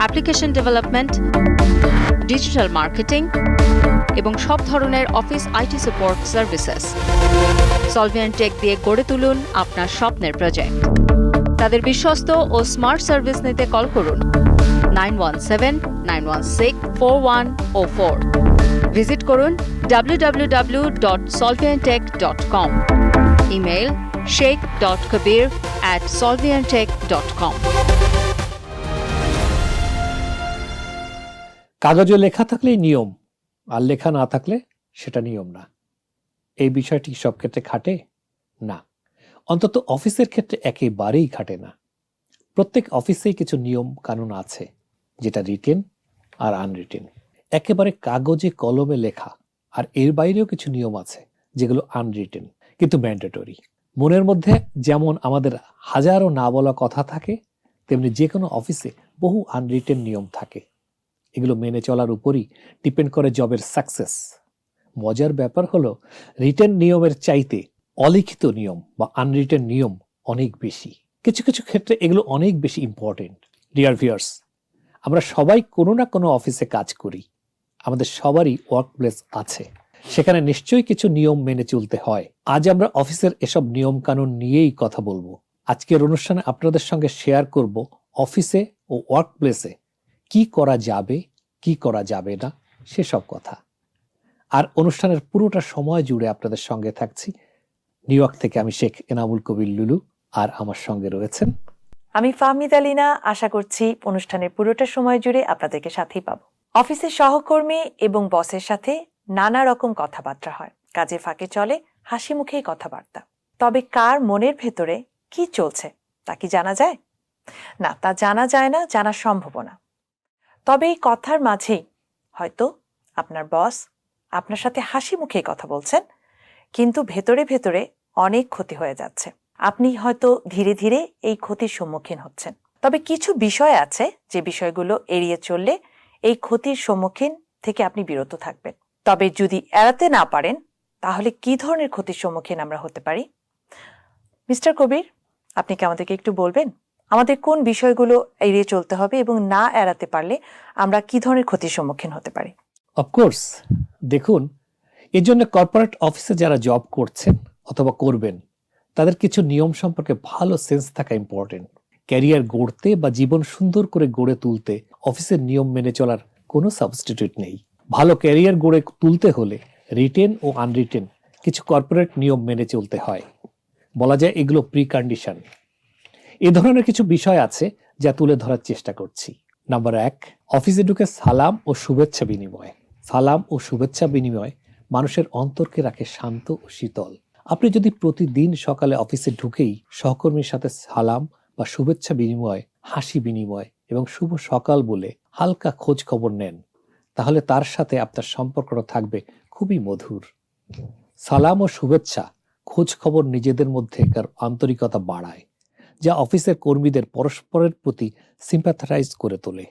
application development, digital marketing এবং সব ধরনের office IT support services. Solvian tech দিয়ে গড়ে তুলুন আপনার স্বপ্নের প্রজেক্ট। তাদের বিশ্বস্ত ও স্মার্ট সার্ভিস নিতে কল করুন nine one seven, nine one six, four one O four. Visit করুন www.solviantech.com email Sheikh dot Kabir at Solviantech dot com. কাগজে লেখা থাকলেই নিয়ম, আর লেখা না থাকলে সেটা নিয়ম না। এই বিষয়টি সব ক্ষেত্রে খাটে? না। অন্তত অফিসের ক্ষেত্রে একেবারেই খাটে না। প্রত্যেক অফিসেই কিছু নিয়ম কানুন আছে, যেটা রিটেন আর আনরিটেন। একেবারে কাগজে কলমে লেখা, আর এর বাইরেও কিছু নিয়ম আছে, যেগুলো আনরিটেন, কিন্তু ম্যান্ডেটরি। মনের মধ্যে যেমন আমাদের হাজারো না বলা কথা থাকে, তেমনি যে কোনো অফিসে বহু আনরিটেন নিয়ম থাকে। এগুলো মেনে চলার উপরই ডিপেন্ড করে জবের সাকসেস মজার ব্যাপার হলো রিটেন নিয়মের চাইতে অলিখিত নিয়ম বা আনরিটেন নিয়ম অনেক বেশি। কিছু কিছু ক্ষেত্রে এগুলো অনেক বেশি ইম্পর্টেন্ট ডিয়ার ভিয়ার্স আমরা সবাই কোনো না কোনো অফিসে কাজ করি। আমাদের সবারই ওয়ার্ক প্লেস আছে। সেখানে নিশ্চয়ই কিছু নিয়ম মেনে চলতে হয়। আজ আমরা অফিসের এসব নিয়ম কানুন নিয়েই কথা বলব। আজকের অনুষ্ঠানে আপনাদের সঙ্গে শেয়ার করব অফিসে ও ওয়ার্ক প্লেসে কি করা যাবে, কি করা যাবে না, সেসব কথা। আর অনুষ্ঠানের পুরোটা সময় জুড়ে আপনাদের সঙ্গে থাকছি। নিউ ইয়র্ক থেকে আমি শেখ এনামুল কবির লুলু আর আমার সঙ্গে রয়েছেন। আমি ফাহমিদ আলিনা, আশা করছি অনুষ্ঠানের পুরোটা সময় জুড়ে আপনাদেরকে সাথেই পাবো। অফিসের সহকর্মী এবং বসের সাথে নানা রকম কথাবার্তা হয়। কাজে ফাঁকে চলে, হাসি মুখেই কথাবার্তা। তবে কার মনের ভেতরে কি চলছে, তা কি জানা যায়? না, তা জানা যায় না, জানা সম্ভব না। তবে এই কথার মাঝেই হয়তো আপনার বস আপনার সাথে হাসি মুখেই কথা বলছেন, কিন্তু ভেতরে ভেতরে অনেক ক্ষতি হয়ে যাচ্ছে। আপনি হয়তো ধীরে ধীরে এই ক্ষতির সম্মুখীন হচ্ছেন। তবে কিছু বিষয় আছে যে বিষয়গুলো এড়িয়ে চললে এই ক্ষতির সম্মুখীন থেকে আপনি বিরত থাকবেন। তবে যদি এড়াতে না পারেন, তাহলে কি ধরনের ক্ষতির সম্মুখীন আমরা হতে পারি? মিস্টার কবির, আপনি কি আমাদেরকে একটু বলবেন? আমাদের কোন বিষয়গুলো এড়িয়ে চলতে হবে এবং না এড়াতে পারলে আমরা কি ধরনের ক্ষতির সম্মুখীন হতে পারি? অফকোর্স দেখুন এর জন্য কর্পোরেট অফিসে যারা জব করছেন অথবা করবেন, তাদের কিছু নিয়ম সম্পর্কে ভালো সেন্স থাকা ইম্পর্টেন্ট ক্যারিয়ার গড়তে বা জীবন সুন্দর করে গড়ে তুলতে অফিসের নিয়ম মেনে চলার কোনো সাবস্টিটিউট নেই। ভালো ক্যারিয়ার গড়ে তুলতে হলে রিটেন ও আনরিটেন কিছু কর্পোরেট নিয়ম মেনে চলতে হয়। বলা যায় এগুলো প্রি কন্ডিশন এ ধরনের কিছু বিষয় আছে যা তুলে ধরার চেষ্টা করছি। নাম্বার এক, অফিসে ঢুকে সালাম ও শুভেচ্ছা বিনিময়। সালাম ও শুভেচ্ছা বিনিময় মানুষের অন্তরকে রাখে শান্ত ও শীতল। আপনি যদি প্রতিদিন সকালে অফিসে ঢুকেই সহকর্মীর সাথে সালাম বা শুভেচ্ছা বিনিময়, হাসি বিনিময় এবং শুভ সকাল বলে হালকা খোঁজ খবর নেন, তাহলে তার সাথে আপনার সম্পর্কটা থাকবে খুবই মধুর। সালাম ও শুভেচ্ছা খোঁজ খবর নিজেদের মধ্যে আন্তরিকতা বাড়ায়। যা অফিসের কর্মীদের পরস্পরের প্রতি সিম্প্যাথারাইজ করে তোলে।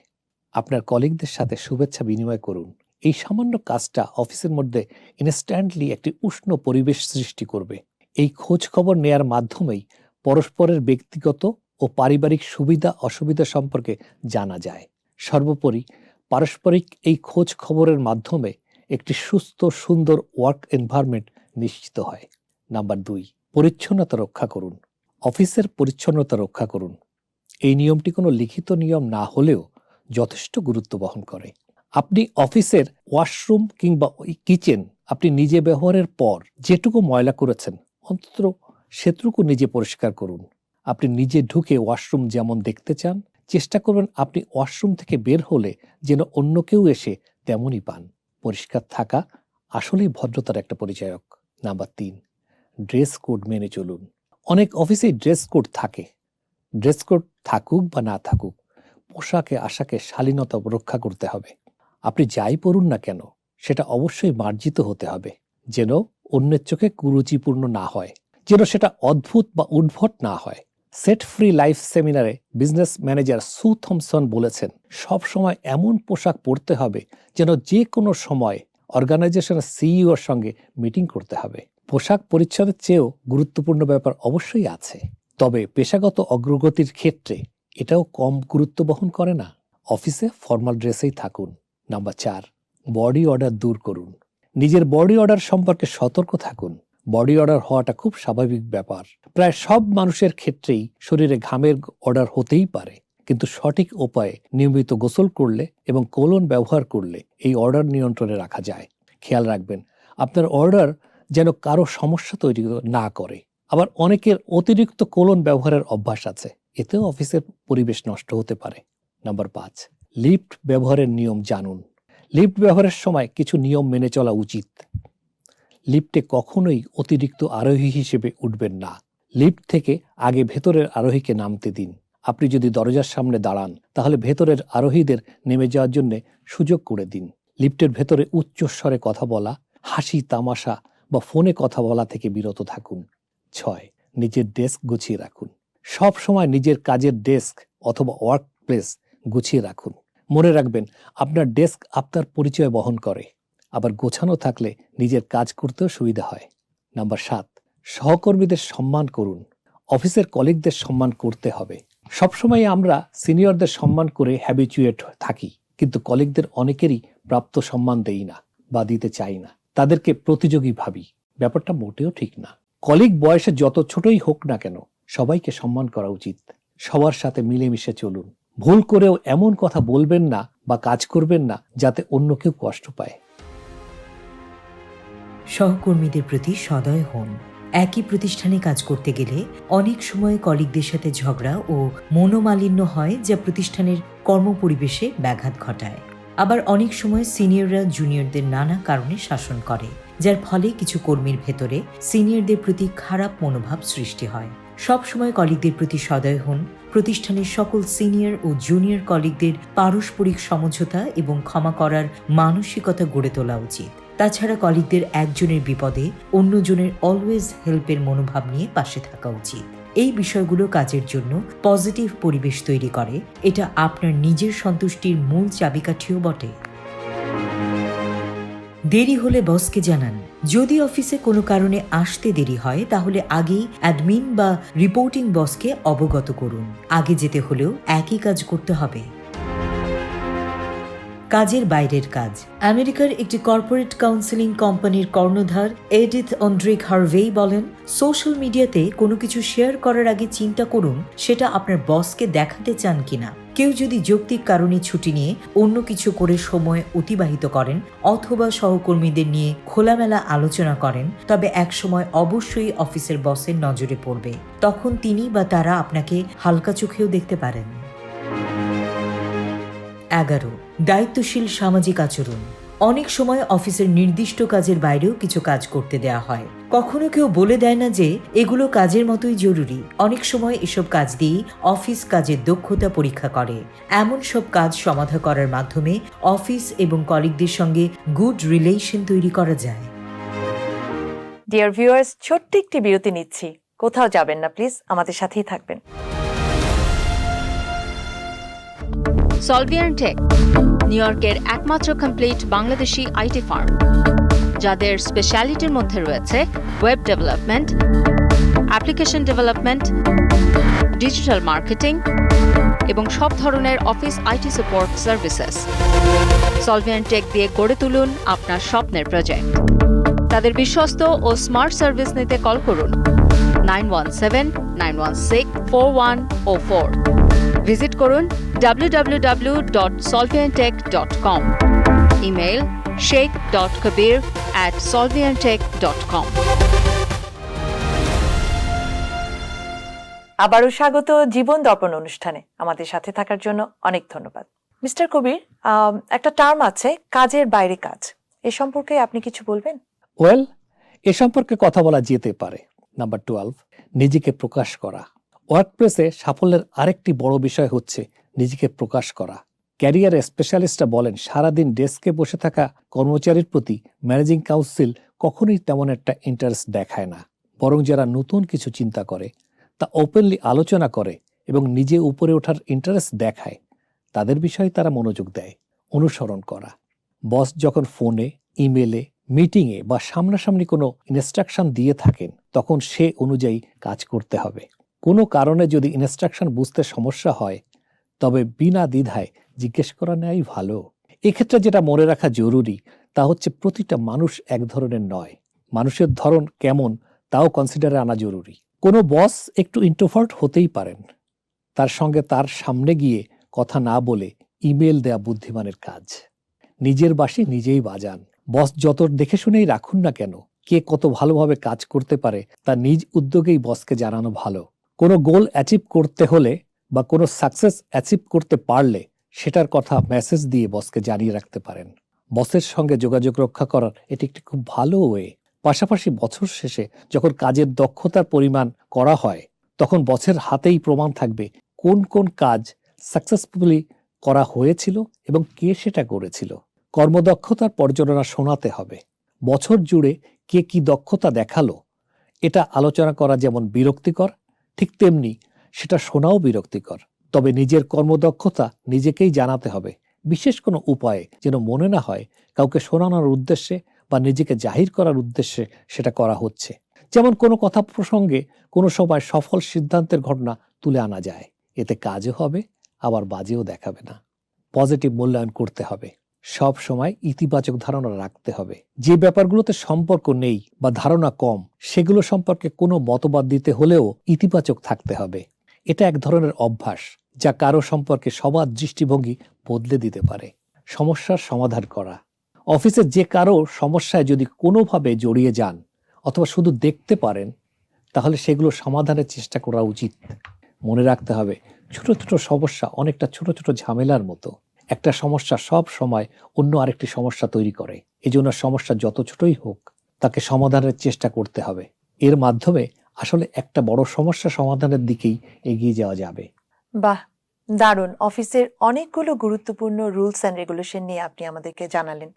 আপনার কলিগদের সাথে শুভেচ্ছা বিনিময় করুন। এই সামান্য কাজটা অফিসের মধ্যে ইনস্ট্যান্টলি একটি উষ্ণ পরিবেশ সৃষ্টি করবে। এই খোঁজ খবর নেয়ার মাধ্যমেই পরস্পরের ব্যক্তিগত ও পারিবারিক সুবিধা অসুবিধা সম্পর্কে জানা যায়। সর্বোপরি পারস্পরিক এই খোঁজ খবরের মাধ্যমে একটি সুস্থ, সুন্দর ওয়ার্ক এনভায়রনমেন্ট নিশ্চিত হয়। নাম্বার দুই, পরিচ্ছন্নতা রক্ষা করুন। অফিসের পরিচ্ছন্নতা রক্ষা করুন। এই নিয়মটি কোনো লিখিত নিয়ম না হলেও যথেষ্ট গুরুত্ব বহন করে। আপনি অফিসের ওয়াশরুম কিংবা কিচেন আপনি নিজে ব্যবহারের পর যেটুকু ময়লা করেছেন, অন্তত সেটুকু নিজে পরিষ্কার করুন। আপনি নিজে ঢুকে ওয়াশরুম যেমন দেখতে চান, চেষ্টা করবেন আপনি ওয়াশরুম থেকে বের হলে যেন অন্য কেউ এসে তেমনই পান। পরিষ্কার থাকা আসলেই ভদ্রতার একটা পরিচায়ক। নাম্বার তিন, ড্রেস কোড মেনে চলুন। অনেক অফিসেই ড্রেস কোড থাকে। ড্রেস কোড থাকুক বা না থাকুক, পোশাকে, আশাকে শালীনতা রক্ষা করতে হবে। আপনি যাই পড়ুন না কেন, সেটা অবশ্যই মার্জিত হতে হবে, যেন অন্যের চোখে কুরুচিপূর্ণ না হয়, যেন সেটা অদ্ভুত বা উদ্ভট না হয়। সেট ফ্রি লাইফ সেমিনারে বিজনেস ম্যানেজার সু থমসন বলেছেন সব সময় এমন পোশাক পরতে হবে যেন যে কোনো সময় অর্গানাইজেশনের সিইওর সঙ্গে মিটিং করতে হবে। পোশাক পরিচ্ছদের চেয়েও গুরুত্বপূর্ণ ব্যাপার অবশ্যই আছে। তবে পেশাগত অগ্রগতির ক্ষেত্রে এটাও কম গুরুত্ব বহন করে না। অফিসে ফর্মাল ড্রেসেই থাকুন। নাম্বার চার, বডি অর্ডার দূর করুন। নিজের বডি অর্ডার সম্পর্কে সতর্ক থাকুন। বডি অর্ডার হওয়াটা খুব স্বাভাবিক ব্যাপার। প্রায় সব মানুষের ক্ষেত্রেই শরীরে ঘামের অর্ডার হতেই পারে। কিন্তু সঠিক উপায়ে নিয়মিত গোসল করলে এবং কোলন ব্যবহার করলে এই অর্ডার নিয়ন্ত্রণে রাখা যায়। খেয়াল রাখবেন, আপনার অর্ডার যেন কারও সমস্যা তৈরি না করে। আবার অনেকের অতিরিক্ত কোলন ব্যবহারের অভ্যাস আছে। এতেও অফিসের পরিবেশ নষ্ট হতে পারে। নাম্বার পাঁচ, লিফট ব্যবহারের নিয়ম জানুন। লিফট ব্যবহারের সময় কিছু নিয়ম মেনে চলা উচিত। লিফটে কখনোই অতিরিক্ত আরোহী হিসেবে উঠবেন না। লিফট থেকে আগে ভেতরের আরোহীকে নামতে দিন। আপনি যদি দরজার সামনে দাঁড়ান, তাহলে ভেতরের আরোহীদের নেমে যাওয়ার জন্য সুযোগ করে দিন। লিফটের ভেতরে উচ্চস্বরে কথা বলা, হাসি, তামাশা বা ফোনে কথা বলা থেকে বিরত থাকুন। ছয়, নিজের ডেস্ক গুছিয়ে রাখুন। সব সময় নিজের কাজের ডেস্ক অথবা ওয়ার্ক প্লেস গুছিয়ে রাখুন। মনে রাখবেন, আপনার ডেস্ক আপনার পরিচয় বহন করে। আবার গোছানো থাকলে নিজের কাজ করতেও সুবিধা হয়। নাম্বার সাত, সহকর্মীদের সম্মান করুন। অফিসের কলিগদের সম্মান করতে হবে। সবসময় আমরা সিনিয়রদের সম্মান করে হ্যাবিচুয়েট থাকি, কিন্তু কলিগদের অনেকেরই প্রাপ্ত সম্মান দেই না বা দিতে চাই না। তাদেরকে প্রতিযোগী ভাবি। ব্যাপারটা মোটেও ঠিক না। কলিগ বয়সে যত ছোটই হোক না কেন, সবাইকে সম্মান করা উচিত। সবার সাথে মিলেমিশে চলুন। ভুল করেও এমন কথা বলবেন না বা কাজ করবেন না, যাতে অন্য কেউ কষ্ট পায়। সহকর্মীদের প্রতি সদয় হন। একই প্রতিষ্ঠানে কাজ করতে গেলে অনেক সময় কলিগদের সাথে ঝগড়া ও মনোমালিন্য হয়, যা প্রতিষ্ঠানের কর্মপরিবেশে ব্যাঘাত ঘটায়। আবার অনেক সময় সিনিয়ররা জুনিয়রদের নানা কারণে শাসন করে, যার ফলে কিছু কর্মীর ভেতরে সিনিয়রদের প্রতি খারাপ মনোভাব সৃষ্টি হয়। সব সময় কলিগদের প্রতি সদয় হন, প্রতিষ্ঠানের সকল সিনিয়র ও জুনিয়র কলিগদের পারস্পরিক সমঝোতা এবং ক্ষমা করার মানসিকতা গড়ে তোলা উচিত। তাছাড়া কলিগদের একজনের বিপদে অন্যজনের অলওয়েজ হেল্পের মনোভাব নিয়ে পাশে থাকা উচিত। এই বিষয়গুলো কাজের জন্য পজিটিভ পরিবেশ তৈরি করে। এটা আপনার নিজের সন্তুষ্টির মূল চাবিকাঠিও বটে। দেরি হলে বসকে জানান, যদি অফিসে কোনো কারণে আসতে দেরি হয়, তাহলে আগেই অ্যাডমিন বা রিপোর্টিং বসকে অবগত করুন। আগে যেতে হলেও একই কাজ করতে হবে। কাজের বাইরের কাজ। আমেরিকার একটি কর্পোরেট কাউন্সিলিং কোম্পানির কর্ণধার এডিথ অন্ড্রিক হারভেই বলেন, সোশ্যাল মিডিয়াতে কোনো কিছু শেয়ার করার আগে চিন্তা করুন, সেটা আপনার বসকে দেখাতে চান কিনা। কেউ যদি যৌক্তিক কারণে ছুটি নিয়ে অন্য কিছু করে সময় অতিবাহিত করেন অথবা সহকর্মীদের নিয়ে খোলামেলা আলোচনা করেন, তবে একসময় অবশ্যই অফিসের বসের নজরে পড়বে। তখন তিনি বা তারা আপনাকে হালকা চোখেও দেখতে পারেন। এগারো, দায়িত্বশীল সামাজিক আচরণ। অনেক সময় অফিসের নির্দিষ্ট কাজের বাইরেও কিছু কাজ করতে দেয়া হয়। কখনো কেউ বলে দেয় না যে, এগুলো কাজের মতোই জরুরি। অনেক সময় এসব কাজ দিয়েই অফিস কাজের দক্ষতা পরীক্ষা করে। এমন সব কাজ সমাধা করার মাধ্যমে অফিস এবং কলিগদের সঙ্গে গুড রিলেশন তৈরি করা যায়। ডিয়ার ভিউয়ার্স ছোট্ট একটি বিরতি নিচ্ছি। কোথাও যাবেন না, প্লিজ। আমাদের সাথেই থাকবেন। সলভিয়ান টেক নিউ ইয়র্কের একমাত্র কমপ্লিট বাংলাদেশি আইটি ফার্ম, যাদের স্পেশালিটির মধ্যে রয়েছে web development application development digital marketing এবং সব ধরনের office IT support services Solvian tech দিয়ে গড়ে তুলুন আপনার স্বপ্নের প্রজেক্ট তাদের বিশ্বস্ত ও স্মার্ট সার্ভিস নিতে কল করুন। Nine one seven nine one six four one O four visit করুন www.solviantech.com email Sheikh dot Kabir at Solviantech dot com আবারও স্বাগত জীবন দর্পণ অনুষ্ঠানে। আমাদের সাথে থাকার জন্য অনেক ধন্যবাদ। মিস্টার কবির একটা টার্ম আছে কাজের বাইরে কাজ। এ সম্পর্কে আপনি কিছু বলবেন? ওয়েল এ সম্পর্কে কথা বলা যেতে পারে। নাম্বার টুয়েলভ নিজেকে প্রকাশ করা। ওয়ার্কপ্লেসে সাফল্যের আরেকটি বড় বিষয় হচ্ছে নিজেকে প্রকাশ করা। ক্যারিয়ার স্পেশালিস্টরা বলেন, সারাদিন ডেস্কে বসে থাকা কর্মচারীর প্রতি ম্যানেজিং কাউন্সিল কখনোই তেমন একটা ইন্টারেস্ট দেখায় না। বরং যারা নতুন কিছু চিন্তা করে, তা ওপেনলি আলোচনা করে এবং নিজে উপরে ওঠার ইন্টারেস্ট দেখায়, তাদের বিষয়ে তারা মনোযোগ দেয়, অনুসরণ করা। বস যখন ফোনে, ইমেলে, মিটিংয়ে বা সামনাসামনি কোনো ইনস্ট্রাকশন দিয়ে থাকেন, তখন সে অনুযায়ী কাজ করতে হবে। কোনো কারণে যদি ইনস্ট্রাকশন বুঝতে সমস্যা হয়, তবে বিনা দ্বিধায় জিজ্ঞেস করা নেওয়াই ভালো। এক্ষেত্রে যেটা মনে রাখা জরুরি, তা হচ্ছে প্রতিটা মানুষ এক ধরনের নয়। মানুষের ধরন কেমন, তাও কনসিডারে আনা জরুরি। কোনো বস একটু ইন্ট্রোভার্ট হতেই পারেন। তার সঙ্গে তার সামনে গিয়ে কথা না বলে ইমেল দেয়া বুদ্ধিমানের কাজ। নিজের বাসি নিজেই বাজান। বস যত দেখে শুনেই রাখুন না কেন, কে কত ভালোভাবে কাজ করতে পারে, তা নিজ উদ্যোগেই বসকে জানানো ভালো। কোনো গোল অ্যাচিভ করতে হলে বা কোনো সাকসেস অ্যাচিভ করতে পারলে সেটার কথা মেসেজ দিয়ে বসকে জানিয়ে রাখতে পারেন। বসের সঙ্গে যোগাযোগ রক্ষা করার এটি একটি খুব ভালো ওয়ে পাশাপাশি বছর শেষে যখন কাজের দক্ষতার পরিমাণ করা হয়, তখন বসের হাতেই প্রমাণ থাকবে কোন কোন কাজ সাকসেসফুলি করা হয়েছিল এবং কে সেটা করেছিল। কর্মদক্ষতার পর্যালোচনা শোনাতে হবে। বছর জুড়ে কে কি দক্ষতা দেখাল, এটা আলোচনা করা যেমন বিরক্তিকর ঠিক তেমনি সেটা শোনাও বিরক্তিকর। তবে নিজের কর্মদক্ষতা নিজেকেই জানাতে হবে। বিশেষ কোনো উপায়ে যেন মনে না হয় কাউকে শোনানোর উদ্দেশ্যে বা নিজেকে জাহির করার উদ্দেশ্যে সেটা করা হচ্ছে। যেমন কোনো কথা প্রসঙ্গে কোনো সময় সফল সিদ্ধান্তের ঘটনা তুলে আনা যায়। এতে কাজও হবে, আবার বাজেও দেখাবে না। পজিটিভ মূল্যায়ন করতে হবে। সব সময় ইতিবাচক ধারণা রাখতে হবে। যে ব্যাপারগুলোতে সম্পর্ক নেই বা ধারণা কম, সেগুলো সম্পর্কে কোনো মতবাদ দিতে হলেও ইতিবাচক থাকতে হবে। এটা এক ধরনের অভ্যাস যা কারও সম্পর্কে সবার দৃষ্টিভঙ্গি বদলে দিতে পারে। সমস্যার সমাধান করা। অফিসে যে কারও সমস্যায় যদি কোনোভাবে জড়িয়ে যান অথবা শুধু দেখতে পারেন, তাহলে সেগুলো সমাধানের চেষ্টা করা উচিত। মনে রাখতে হবে, ছোট ছোট সমস্যা অনেকটা ছোট ছোট ঝামেলার মতো। একটা সমস্যা সব সময় অন্য আরেকটি সমস্যা তৈরি করে। এই জন্য সমস্যা যত ছোটই হোক তাকে সমাধানের চেষ্টা করতে হবে। এর মাধ্যমে আসলে একটা বড় সমস্যা সমাধানের দিকেই এগিয়ে যাওয়া যাবে। বাহ! দারুণ। অফিসের অনেকগুলো গুরুত্বপূর্ণ রুলস অ্যান্ড রেগুলেশন নিয়ে আপনি আমাদেরকে জানালেন।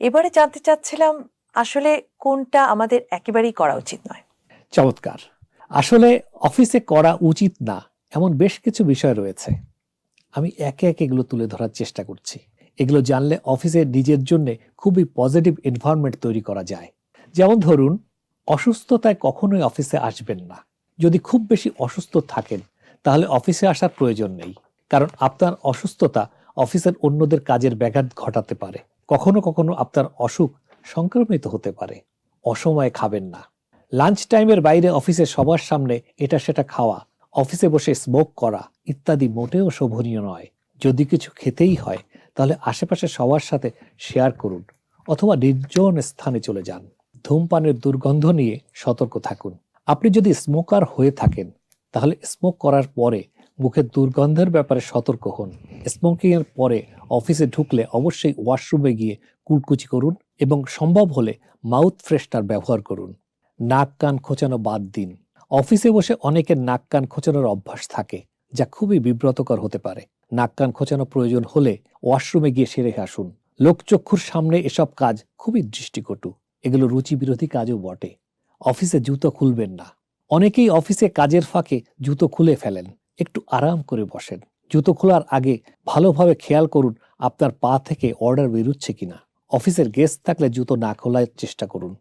এবারে জানতে চাচ্ছিলাম আসলে কোনটা আমাদের একেবারেই করা উচিত নয়? চমৎকার। আসলে অফিসে করা উচিত না এমন বেশ কিছু বিষয় রয়েছে। আমি একে একে এগুলো তুলে ধরার চেষ্টা করছি। এগুলো জানলে অফিসে নিজের জন্য খুবই পজিটিভ এনভায়রনমেন্ট তৈরি করা যায়। যেমন ধরুন, অসুস্থতায় কখনোই অফিসে আসবেন না। যদি খুব বেশি অসুস্থ থাকেন, তাহলে অফিসে আসার প্রয়োজন নেই। কারণ আপনার অসুস্থতা অফিসের অন্যদের কাজের ব্যাঘাত ঘটাতে পারে। কখনো কখনো আপনার অসুখ সংক্রমিত হতে পারে। অসময়ে খাবেন না। লাঞ্চ টাইমের বাইরে অফিসে সবার সামনে এটা সেটা খাওয়া অফিসে বসে স্মোক করা ইত্যাদি মোটেও শোভনীয় নয়। যদি কিছু খেতেই হয়, তাহলে আশেপাশে সবার সাথে শেয়ার করুন অথবা নির্জন স্থানে চলে যান। ধূমপানের দুর্গন্ধ নিয়ে সতর্ক থাকুন। আপনি যদি স্মোকার হয়ে থাকেন, তাহলে স্মোক করার পরে মুখের দুর্গন্ধের ব্যাপারে সতর্ক হন। স্মোকিং এর পরে অফিসে ঢুকলে অবশ্যই ওয়াশরুমে গিয়ে কুলকুচি করুন এবং সম্ভব হলে মাউথ ফ্রেশনার ব্যবহার করুন। নাক কান খোঁচানো বাদ দিন। অফিসে বসে অনেকের নাক কান খোঁচানোর অভ্যাস থাকে, যা খুবই বিব্রতকর হতে পারে। নাক কান খোঁচানো প্রয়োজন হলে ওয়াশরুমে গিয়ে সেরে আসুন। লোকচক্ষুর সামনে এসব কাজ খুবই দৃষ্টিকটু। এগুলো রুচি বিরোধী কাজও বটে। অফিসে জুতো খুলবেন না। অনেকেই অফিসে কাজের ফাঁকে জুতো খুলে ফেলেন। একটু আরাম করে বসেন। জুতো খোলার আগে ভালোভাবে খেয়াল করুন আপনার পা থেকে অর্ডার বেরুচ্ছে কিনা। অফিসের গেস্ট থাকলে জুতো না খোলার চেষ্টা করুন।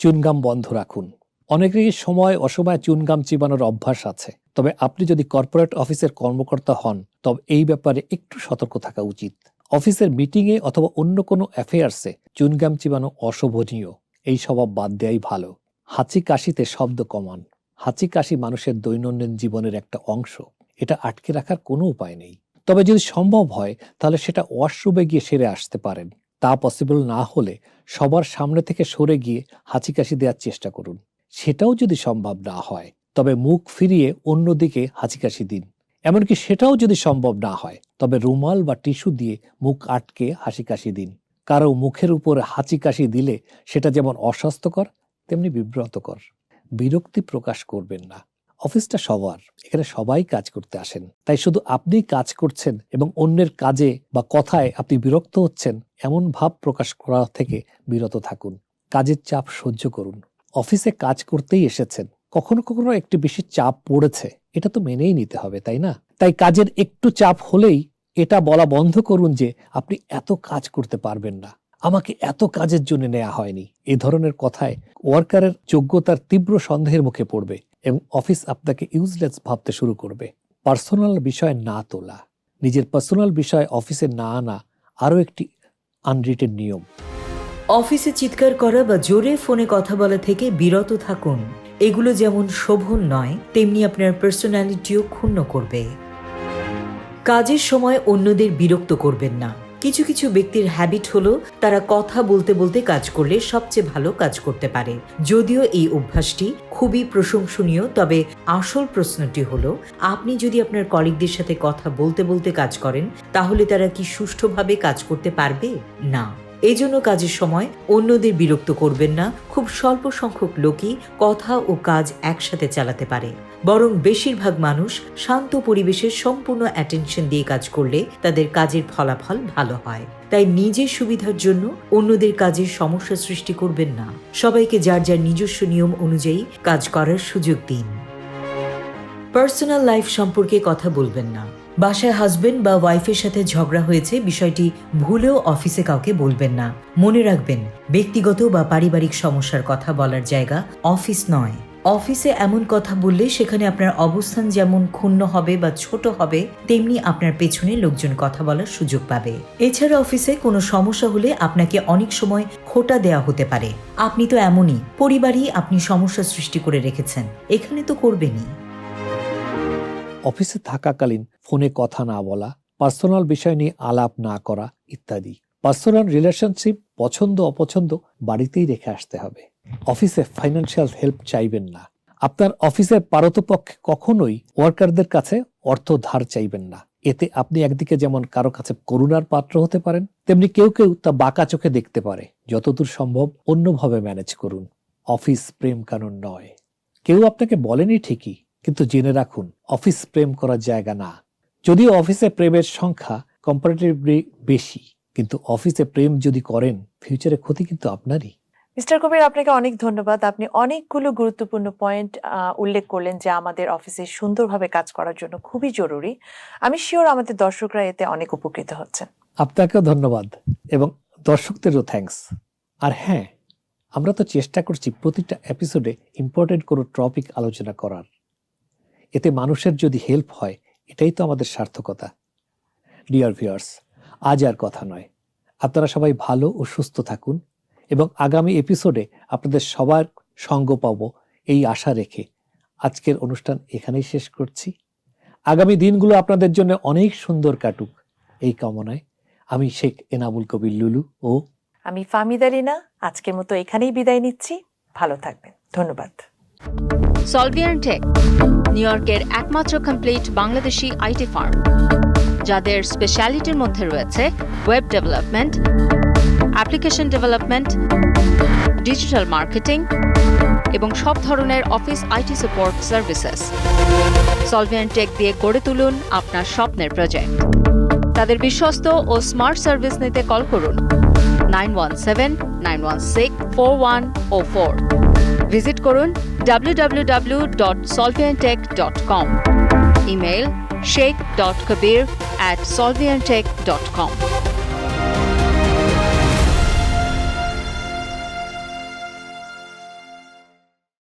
চুনগাম বন্ধ রাখুন। অনেকেরই সময় অসময়ে চুনগাম চিবানোর অভ্যাস আছে। তবে আপনি যদি কর্পোরেট অফিসের কর্মকর্তা হন, তবে এই ব্যাপারে একটু সতর্ক থাকা উচিত। অফিসের মিটিংয়ে অথবা অন্য কোনো অ্যাফেয়ার্সে চুনগাম চিবানো অশোভনীয়। এই স্বভাব বাদ দেওয়াই ভালো। হাঁচি কাশিতে শব্দ কমান। হাঁচি কাশি মানুষের দৈনন্দিন জীবনের একটা অংশ। এটা আটকে রাখার কোনো উপায় নেই। তবে যদি সম্ভব হয়, তাহলে সেটা ওয়াশরুমে গিয়ে সেরে আসতে পারেন। তা পসিবল না হলে সবার সামনে থেকে সরে গিয়ে হাঁচি কাশি দেওয়ার চেষ্টা করুন। সেটাও যদি সম্ভব না হয়, তবে মুখ ফিরিয়ে অন্যদিকে হাঁচি কাশি দিন। এমনকি সেটাও যদি সম্ভব না হয়, তবে রুমাল বা টিস্যু দিয়ে মুখ আটকে হাসি কাশি দিন। কারও মুখের উপর হাঁচি কাশি দিলে সেটা যেমন অস্বাস্থ্যকর, তেমনি বিব্রতকর বিরক্তি প্রকাশ করবেন না। অফিসটা সবার, এখানে সবাই কাজ করতে আসেন। তাই শুধু আপনিই কাজ করছেন এবং অন্যের কাজে বা কথায় আপনি বিরক্ত হচ্ছেন, এমন ভাব প্রকাশ করা থেকে বিরত থাকুন। কাজের চাপ সহ্য করুন। অফিসে কাজ করতেই এসেছেন। কখনো কখনো একটু বেশি চাপ পড়েছে। এটা তো মেনেই নিতে হবে, তাই না? তাই কাজের একটু চাপ হলেই এটা বলা বন্ধ করুন যে আপনি এত কাজ করতে পারবেন না। আমাকে এত কাজের জন্য নেওয়া হয়নি। এ ধরনের কথায় ওয়ার্কারের যোগ্যতার তীব্র সন্দেহের মুখে পড়বে এবং অফিস আপনাকে ইউজলেস ভাবতে শুরু করবে। পার্সোনাল বিষয় না তোলা। নিজের পার্সোনাল বিষয় অফিসে না আনা আরও একটি আনরিটেন নিয়ম। অফিসে চিৎকার করা বা জোরে ফোনে কথা বলা থেকে বিরত থাকুন। এগুলো যেমন শোভন নয়, তেমনি আপনার পার্সোনালিটিও ক্ষুণ্ণ করবে। কাজের সময় অন্যদের বিরক্ত করবেন না। কিছু কিছু ব্যক্তির হ্যাবিট হলো, তারা কথা বলতে বলতে কাজ করলে সবচেয়ে ভালো কাজ করতে পারে। যদিও এই অভ্যাসটি খুবই প্রশংসনীয়, তবে আসল প্রশ্নটি হলো, আপনি যদি আপনার কলিগদের সাথে কথা বলতে বলতে কাজ করেন, তাহলে তারা কি সুষ্ঠুভাবে কাজ করতে পারবে? না। এজন্য কাজের সময় অন্যদের বিরক্ত করবেন না। খুব স্বল্প সংখ্যক লোকই কথা ও কাজ একসাথে চালাতে পারে। বরং বেশিরভাগ মানুষ শান্ত পরিবেশে সম্পূর্ণ অ্যাটেনশন দিয়ে কাজ করলে তাদের কাজের ফলাফল ভালো হয়। তাই নিজের সুবিধার জন্য অন্যদের কাজের সমস্যা সৃষ্টি করবেন না। সবাইকে যার যার নিজস্ব নিয়ম অনুযায়ী কাজ করার সুযোগ দিন। পার্সোনাল লাইফ সম্পর্কে কথা বলবেন না। বাসায় হাজবেন্ড বা ওয়াইফের সাথে ঝগড়া হয়েছে, বিষয়টি ভুলেও অফিসে কাউকে বলবেন না। মনে রাখবেন, ব্যক্তিগত বা পারিবারিক সমস্যার কথা বলার জায়গা অফিস নয়। অফিসে এমন কথা বললে সেখানে আপনার অবস্থান যেমন ক্ষুণ্ণ হবে বা ছোট হবে, তেমনি আপনার পেছনে লোকজন কথা বলার সুযোগ পাবে। এছাড়া অফিসে কোনো সমস্যা হলে আপনাকে অনেক সময় খোটা দেয়া হতে পারে। আপনি তো এমনই, পরিবারই আপনি সমস্যা সৃষ্টি করে রেখেছেন। এখানে তো করবেনই। অফিসে থাকাকালীন ফোনে কথা না বলা, পার্সোনাল বিষয় নিয়ে আলাপ না করা ইত্যাদি। পার্সোনাল রিলেশনশিপ পছন্দ, অপছন্দ বাড়িতেই রেখে আসতে হবে। অফিসে ফাইন্যান্সিয়াল হেল্প চাইবেন না। আপনার অফিসের পারতপক্ষে কখনোই ওয়ার্কারদের কাছে অর্থ ধার চাইবেন না। এতে আপনি একদিকে যেমন কারও কাছে করুণার পাত্র হতে পারেন, তেমনি কেউ কেউ তা বাঁকা চোখে দেখতে পারে। যতদূর সম্ভব অন্যভাবে ম্যানেজ করুন। অফিস প্রেম কানুন নয়। কেউ আপনাকে বলেনি ঠিকই। কিন্তু জেনে রাখুন অফিস প্রেম করার জায়গা না। যদিও অফিসে প্রেমের সংখ্যা কম্পারেটিভলি বেশি কিন্তু অফিসে প্রেম যদি করেন ফিউচারে ক্ষতি কিন্তু আপনারই। মিস্টার কবির আপনাকে অনেক ধন্যবাদ। আপনি অনেকগুলো গুরুত্বপূর্ণ পয়েন্ট উল্লেখ করলেন যে আমাদের অফিসে সুন্দরভাবে কাজ করার জন্য খুবই জরুরি। আমি শিওর আমাদের দর্শকরা এতে অনেক উপকৃত হচ্ছেন। আপনাকেও ধন্যবাদ এবং দর্শকদেরও থ্যাঙ্কস আর হ্যাঁ আমরা তো চেষ্টা করছি প্রতিটা এপিসোডে ইম্পর্টেন্ট কোনো টপিক আলোচনা করার। এতে মানুষের যদি হেল্প হয়, এটাই তো আমাদের সার্থকতা। ডিয়ার ভিউয়ার্স আজ আর কথা নয়। আপনারা সবাই ভালো ও সুস্থ থাকুন এবং আগামী এপিসোডে আপনাদের সবার সঙ্গ পাবো এই আশা রেখে। আজকের অনুষ্ঠান এখানেই শেষ করছি। আগামী দিনগুলো আপনাদের জন্য অনেক সুন্দর কাটুক এই কামনায়। আমি শেখ এনামুল কবির লুলু ও আমি ফামিদা রিনা, আজকের মতো এখানেই বিদায় নিচ্ছি। ভালো থাকবেন। ধন্যবাদ। সলভিয়ান টেক নিউ ইয়র্কের একমাত্র কমপ্লিট বাংলাদেশি আইটি ফার্ম। যাদের স্পেশালিটির মধ্যে রয়েছে web development application development digital marketing এবং সব ধরনের office IT support services Solvian tech দিয়ে গড়ে তুলুন আপনার স্বপ্নের প্রজেক্ট তাদের বিশ্বস্ত ও স্মার্ট সার্ভিস নিতে কল করুন। Nine one seven nine one six four one O four visit করুন www.solviantech.com email Sheikh dot Kabir at Solviantech dot com